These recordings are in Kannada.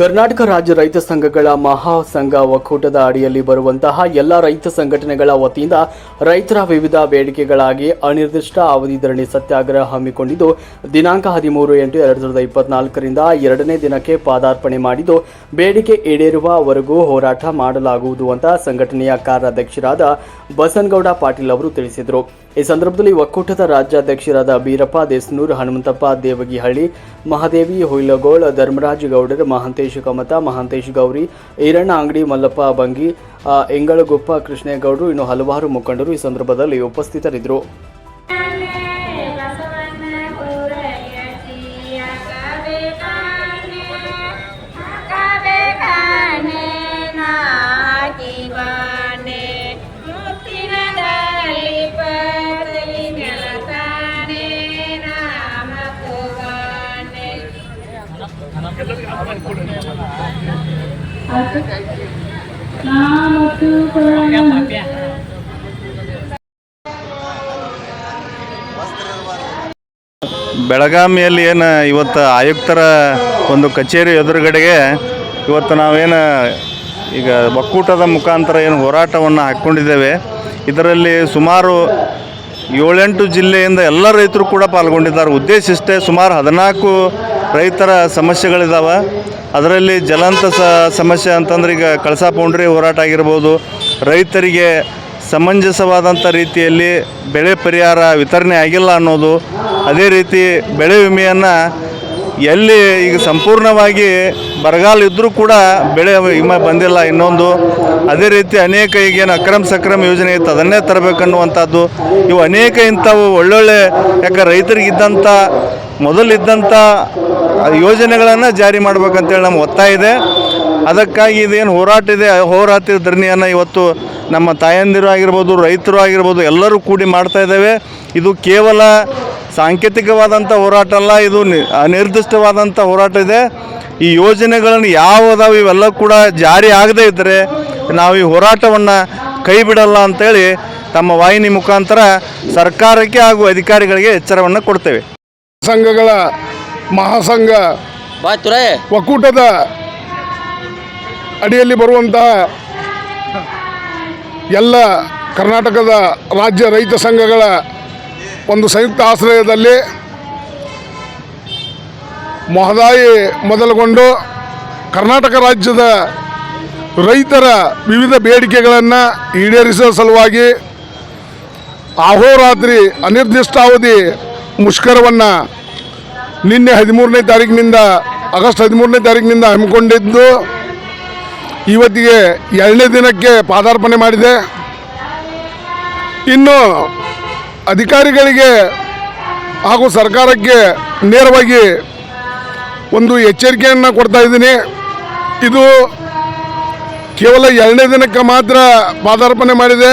ಕರ್ನಾಟಕ ರಾಜ್ಯ ರೈತ ಸಂಘಗಳ ಮಹಾಸಂಘ ಒಕ್ಕೂಟದ ಅಡಿಯಲ್ಲಿ ಬರುವಂತಹ ಎಲ್ಲ ರೈತ ಸಂಘಟನೆಗಳ ವತಿಯಿಂದ ರೈತರ ವಿವಿಧ ಬೇಡಿಕೆಗಳಾಗಿ ಅನಿರ್ದಿಷ್ಟ ಅವಧಿ ಧರಣಿ ಸತ್ಯಾಗ್ರಹ ಹಮ್ಮಿಕೊಂಡಿದ್ದು, ದಿನಾಂಕ ಹದಿಮೂರು ಎಂಟು ಎರಡು ಸಾವಿರದ ಇಪ್ಪತ್ನಾಲ್ಕರಿಂದ ಎರಡನೇ ದಿನಕ್ಕೆ ಪಾದಾರ್ಪಣೆ ಮಾಡಿದ್ದು, ಬೇಡಿಕೆ ಈಡೇರುವವರೆಗೂ ಹೋರಾಟ ಮಾಡಲಾಗುವುದು ಅಂತ ಸಂಘಟನೆಯ ಕಾರ್ಯಾಧ್ಯಕ್ಷರಾದ ಬಸನಗೌಡ ಪಾಟೀಲ್ ಅವರು ತಿಳಿಸಿದರು. ಈ ಸಂದರ್ಭದಲ್ಲಿ ಒಕ್ಕೂಟದ ರಾಜ್ಯಾಧ್ಯಕ್ಷರಾದ ಬೀರಪ್ಪ ದೇಸನೂರ್, ಹನುಮಂತಪ್ಪ ದೇವಗಿಹಳ್ಳಿ, ಮಹಾದೇವಿ ಹುಯ್ಲಗೋಳ್, ಧರ್ಮರಾಜ್ ಗೌಡರ್, ಮಹಾಂತೇಶ್ ಕಮತ, ಮಹಾಂತೇಶ್ ಗೌರಿ, ಈರಣ್ಣ ಅಂಗಡಿ, ಮಲ್ಲಪ್ಪ ಬಂಗಿ ಎಂಗಳಗುಪ್ಪ ಕೃಷ್ಣೇಗೌಡರು, ಇನ್ನು ಹಲವಾರು ಮುಖಂಡರು ಈ ಸಂದರ್ಭದಲ್ಲಿ ಉಪಸ್ಥಿತರಿದ್ದರು. ಬೆಳಗಾವಿಯಲ್ಲಿ ಏನು ಇವತ್ತು ಆಯುಕ್ತರ ಒಂದು ಕಚೇರಿ ಎದುರುಗಡೆಗೆ ಇವತ್ತು ನಾವೇನು ಈಗ ಒಕ್ಕೂಟದ ಮುಖಾಂತರ ಏನು ಹೋರಾಟವನ್ನು ಹಾಕ್ಕೊಂಡಿದ್ದೇವೆ. ಇದರಲ್ಲಿ ಸುಮಾರು ಏಳೆಂಟು ಜಿಲ್ಲೆಯಿಂದ ಎಲ್ಲ ರೈತರು ಕೂಡ ಪಾಲ್ಗೊಂಡಿದ್ದಾರೆ. ಉದ್ದೇಶ ಸುಮಾರು ಹದಿನಾಲ್ಕು ರೈತರ ಸಮಸ್ಯೆಗಳಿದ್ದಾವೆ ಅದರಲ್ಲಿ ಜಲಂತ ಸಮಸ್ಯೆ ಅಂತಂದ್ರೆ ಈಗ ಕಳಸಾ ಪೌಂಡ್ರಿ ಹೋರಾಟ ಆಗಿರ್ಬೋದು, ರೈತರಿಗೆ ಸಮಂಜಸವಾದಂಥ ರೀತಿಯಲ್ಲಿ ಬೆಳೆ ಪರಿಹಾರ ವಿತರಣೆ ಆಗಿಲ್ಲ ಅನ್ನೋದು, ಅದೇ ರೀತಿ ಬೆಳೆ ವಿಮೆಯನ್ನು ಎಲ್ಲಿ ಈಗ ಸಂಪೂರ್ಣವಾಗಿ ಬರಗಾಲ ಇದ್ದರೂ ಕೂಡ ಬೆಳೆ ಹಿಮ ಬಂದಿಲ್ಲ ಇನ್ನೊಂದು. ಅದೇ ರೀತಿ ಅನೇಕ ಈಗೇನು ಅಕ್ರಮ ಸಕ್ರಮ ಯೋಜನೆ ಇತ್ತು, ಅದನ್ನೇ ತರಬೇಕನ್ನುವಂಥದ್ದು. ಇವು ಅನೇಕ ಇಂಥವು ಒಳ್ಳೊಳ್ಳೆ, ಯಾಕೆ ರೈತರಿಗಿದ್ದಂಥ, ಮೊದಲಿದ್ದಂಥ ಯೋಜನೆಗಳನ್ನು ಜಾರಿ ಮಾಡ್ಬೇಕಂತೇಳಿ ನಮ್ಮ ಒತ್ತಾಯ ಇದೆ. ಅದಕ್ಕಾಗಿ ಇದೇನು ಹೋರಾಟ ಇದೆ ಹೋರಾಟ ಧರಣಿಯನ್ನು ಇವತ್ತು ನಮ್ಮ ತಾಯಂದಿರು ಆಗಿರ್ಬೋದು, ರೈತರು ಆಗಿರ್ಬೋದು, ಎಲ್ಲರೂ ಕೂಡಿ ಮಾಡ್ತಾ ಇದ್ದೇವೆ. ಇದು ಕೇವಲ ಸಾಂಕೇತಿಕವಾದಂಥ ಹೋರಾಟ ಅಲ್ಲ ಇದು ನಿ- ಅನಿರ್ದಿಷ್ಟವಾದಂಥ ಹೋರಾಟ ಇದೆ. ಈ ಯೋಜನೆಗಳನ್ನು ಯಾವುದಾವು ಇವೆಲ್ಲ ಕೂಡ ಜಾರಿ ಆಗದೇ ಇದ್ದರೆ ನಾವು ಈ ಹೋರಾಟವನ್ನು ಕೈ ಬಿಡಲ್ಲ ಅಂತೇಳಿ ತಮ್ಮ ವಾಹಿನಿ ಮುಖಾಂತರ ಸರ್ಕಾರಕ್ಕೆ ಹಾಗೂ ಅಧಿಕಾರಿಗಳಿಗೆ ಎಚ್ಚರವನ್ನು ಕೊಡ್ತೇವೆ. ಸಂಘಗಳ ಮಹಾಸಂಘ ಒಕ್ಕೂಟದ ಅಡಿಯಲ್ಲಿ ಬರುವಂತಹ ಎಲ್ಲ ಕರ್ನಾಟಕದ ರಾಜ್ಯ ರೈತ ಸಂಘಗಳ ಒಂದು ಸಂಯುಕ್ತ ಆಶ್ರಯದಲ್ಲಿ ಮಹದಾಯಿ ಮೊದಲುಗೊಂಡು ಕರ್ನಾಟಕ ರಾಜ್ಯದ ರೈತರ ವಿವಿಧ ಬೇಡಿಕೆಗಳನ್ನು ಈಡೇರಿಸುವ ಸಲುವಾಗಿ ಅಹೋರಾತ್ರಿ ಅನಿರ್ದಿಷ್ಟಾವಧಿ ಮುಷ್ಕರವನ್ನು ನಿನ್ನೆ ಹದಿಮೂರನೇ ತಾರೀಕಿನಿಂದ, ಆಗಸ್ಟ್ ಹದಿಮೂರನೇ ತಾರೀಕಿನಿಂದ ಹಮ್ಮಿಕೊಂಡಿದ್ದು ಇವತ್ತಿಗೆ ಎರಡನೇ ದಿನಕ್ಕೆ ಪಾದಾರ್ಪಣೆ ಮಾಡಿದೆ. ಇನ್ನು ಅಧಿಕಾರಿಗಳಿಗೆ ಹಾಗೂ ಸರ್ಕಾರಕ್ಕೆ ನೇರವಾಗಿ ಒಂದು ಎಚ್ಚರಿಕೆಯನ್ನು ಕೊಡ್ತಾ ಇದ್ದೀನಿ. ಇದು ಕೇವಲ ಎರಡನೇ ದಿನಕ್ಕೆ ಮಾತ್ರ ಪಾದಾರ್ಪಣೆ ಮಾಡಿದೆ.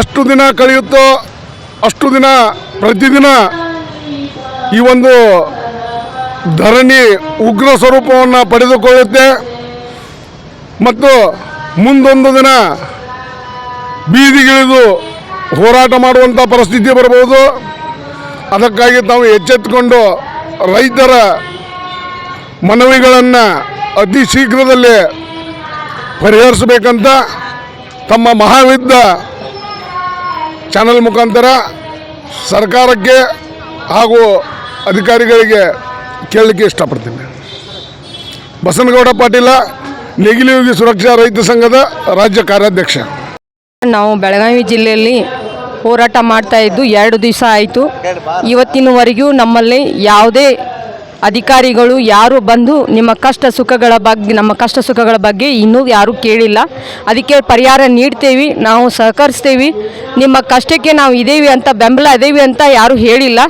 ಎಷ್ಟು ದಿನ ಕಳೆಯುತ್ತೋ ಅಷ್ಟು ದಿನ ಪ್ರತಿದಿನ ಈ ಒಂದು ಧರಣಿ ಉಗ್ರ ಸ್ವರೂಪವನ್ನು ಪಡೆದುಕೊಳ್ಳುತ್ತೆ. ಮತ್ತು ಮುಂದೊಂದು ದಿನ ಬೀದಿಗಿಳಿದು ಹೋರಾಟ ಮಾಡುವಂಥ ಪರಿಸ್ಥಿತಿ ಬರಬಹುದು ಅದಕ್ಕಾಗಿ ತಾವು ಎಚ್ಚೆತ್ತುಕೊಂಡು ರೈತರ ಮನವಿಗಳನ್ನು ಅತಿ ಶೀಘ್ರದಲ್ಲೇ ಪರಿಹರಿಸಬೇಕಂತ ತಮ್ಮ ಮಹಾವಿದ್ದ ಚಾನಲ್ ಮುಖಾಂತರ ಸರ್ಕಾರಕ್ಕೆ ಹಾಗೂ ಅಧಿಕಾರಿಗಳಿಗೆ ಕೇಳಲಿಕ್ಕೆ ಇಷ್ಟಪಡ್ತೀನಿ. ಬಸನಗೌಡ ಪಾಟೀಲ ನೆಗಿಲಿಯುಗಿ ಸುರಕ್ಷಾ ರೈತ ಸಂಘದ ರಾಜ್ಯ ಕಾರ್ಯಾಧ್ಯಕ್ಷ. ನಾವು ಬೆಳಗಾವಿ ಜಿಲ್ಲೆಯಲ್ಲಿ ಹೋರಾಟ ಮಾಡ್ತಾ ಇದ್ದು ಎರಡು ದಿವಸ ಆಯಿತು. ಇವತ್ತಿನವರೆಗೂ ನಮ್ಮಲ್ಲಿ ಯಾವುದೇ ಅಧಿಕಾರಿಗಳು ಯಾರು ಬಂದು ನಿಮ್ಮ ಕಷ್ಟ ಸುಖಗಳ ಬಗ್ಗೆ ನಮ್ಮ ಕಷ್ಟ ಸುಖಗಳ ಬಗ್ಗೆ ಇನ್ನೂ ಯಾರೂ ಕೇಳಿಲ್ಲ. ಅದಕ್ಕೆ ಪರಿಹಾರ ನೀಡ್ತೇವೆ, ನಾವು ಸಹಕರಿಸ್ತೇವೆ. ನಿಮ್ಮ ಕಷ್ಟಕ್ಕೆ ನಾವು ಇದೇವಿ ಅಂತ, ಬೆಂಬಲ ಇದೇವಿ ಅಂತ ಯಾರೂ ಹೇಳಿಲ್ಲ.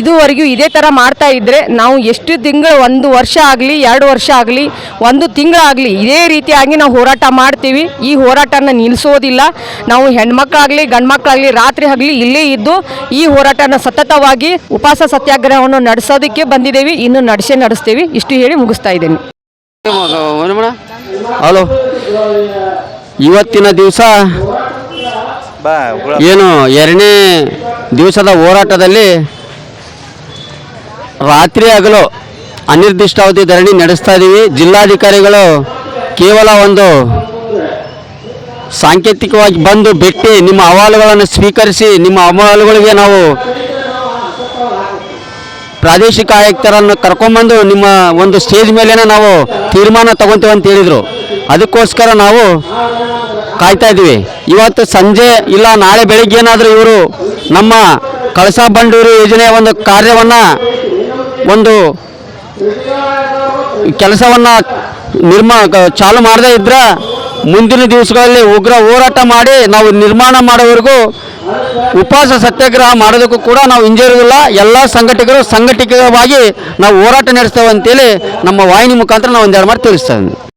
ಇದುವರೆಗೂ ಇದೇ ಥರ ಮಾಡ್ತಾ ಇದ್ದರೆ ನಾವು ಎಷ್ಟು ತಿಂಗಳು, ಒಂದು ವರ್ಷ ಆಗಲಿ, ಎರಡು ವರ್ಷ ಆಗಲಿ, ಒಂದು ತಿಂಗಳಾಗಲಿ ಇದೇ ರೀತಿಯಾಗಿ ನಾವು ಹೋರಾಟ ಮಾಡ್ತೀವಿ. ಈ ಹೋರಾಟನ ನಿಲ್ಲಿಸೋದಿಲ್ಲ ನಾವು ಹೆಣ್ಮಕ್ಳಾಗಲಿ, ಗಂಡ್ಮಕ್ಳಾಗಲಿ, ರಾತ್ರಿ ಆಗಲಿ ಇಲ್ಲೇ ಇದ್ದು ಈ ಹೋರಾಟನ ಸತತವಾಗಿ ಉಪವಾಸ ಸತ್ಯಾಗ್ರಹವನ್ನು ನಡೆಸೋದಕ್ಕೆ ಬಂದಿದ್ದೇವೆ. ಇನ್ನು ನಡೆಸೇ ನಡೆಸ್ತೀವಿ. ಇಷ್ಟು ಹೇಳಿ ಮುಗಿಸ್ತಾ ಇದ್ದೀನಿ. ಹಲೋ. ಇವತ್ತಿನ ದಿವಸ ಏನು ಎರಡನೇ ದಿವಸದ ಹೋರಾಟದಲ್ಲಿ ರಾತ್ರಿ ಹಗಲು ಅನಿರ್ದಿಷ್ಟಾವಧಿ ಧರಣಿ ನಡೆಸ್ತಾ ಇದ್ದೀವಿ. ಜಿಲ್ಲಾಧಿಕಾರಿಗಳು ಕೇವಲ ಒಂದು ಸಾಂಕೇತಿಕವಾಗಿ ಬಂದು ಭೇಟಿ, ನಿಮ್ಮ ಅಹವಾಲುಗಳನ್ನು ಸ್ವೀಕರಿಸಿ, ನಿಮ್ಮ ಅಹವಾಲುಗಳಿಗೆ ನಾವು ಪ್ರಾದೇಶಿಕ ಆಯುಕ್ತರನ್ನು ಕರ್ಕೊಂಬಂದು ನಿಮ್ಮ ಒಂದು ಸ್ಟೇಜ್ ಮೇಲೇ ನಾವು ತೀರ್ಮಾನ ತಗೊಂತೀವಿ ಅಂತ ಹೇಳಿದರು. ಅದಕ್ಕೋಸ್ಕರ ನಾವು ಕಾಯ್ತಾ ಇದ್ದೀವಿ. ಇವತ್ತು ಸಂಜೆ ಇಲ್ಲ, ನಾಳೆ ಬೆಳಿಗ್ಗೆ ಏನಾದರೂ ಇವರು ನಮ್ಮ ಕಳಸಾ ಬಂಡೂರು ಯೋಜನೆಯ ಒಂದು ಕಾರ್ಯವನ್ನು ಒಂದು ಕೆಲಸವನ್ನು ನಿರ್ಮಾ ಚಾಲು ಮಾಡದೇ ಇದ್ರೆ ಮುಂದಿನ ದಿವಸಗಳಲ್ಲಿ ಉಗ್ರ ಹೋರಾಟ ಮಾಡಿ ನಾವು ನಿರ್ಮಾಣ ಮಾಡೋವರೆಗೂ ಉಪವಾಸ ಸತ್ಯಾಗ್ರಹ ಮಾಡೋದಕ್ಕೂ ಕೂಡ ನಾವು ಹಿಂಜರಿಯುವುದಿಲ್ಲ. ಎಲ್ಲ ಸಂಘಟಕರು ಸಂಘಟಿತವಾಗಿ ನಾವು ಹೋರಾಟ ನಡೆಸ್ತೇವೆ ಅಂತೇಳಿ ನಮ್ಮ ವಾಹಿನಿ ಮುಖಾಂತರ ನಾವು ಒಂದೆರಡು ಮಾತು ತಿಳಿಸ್ತೇವೆ.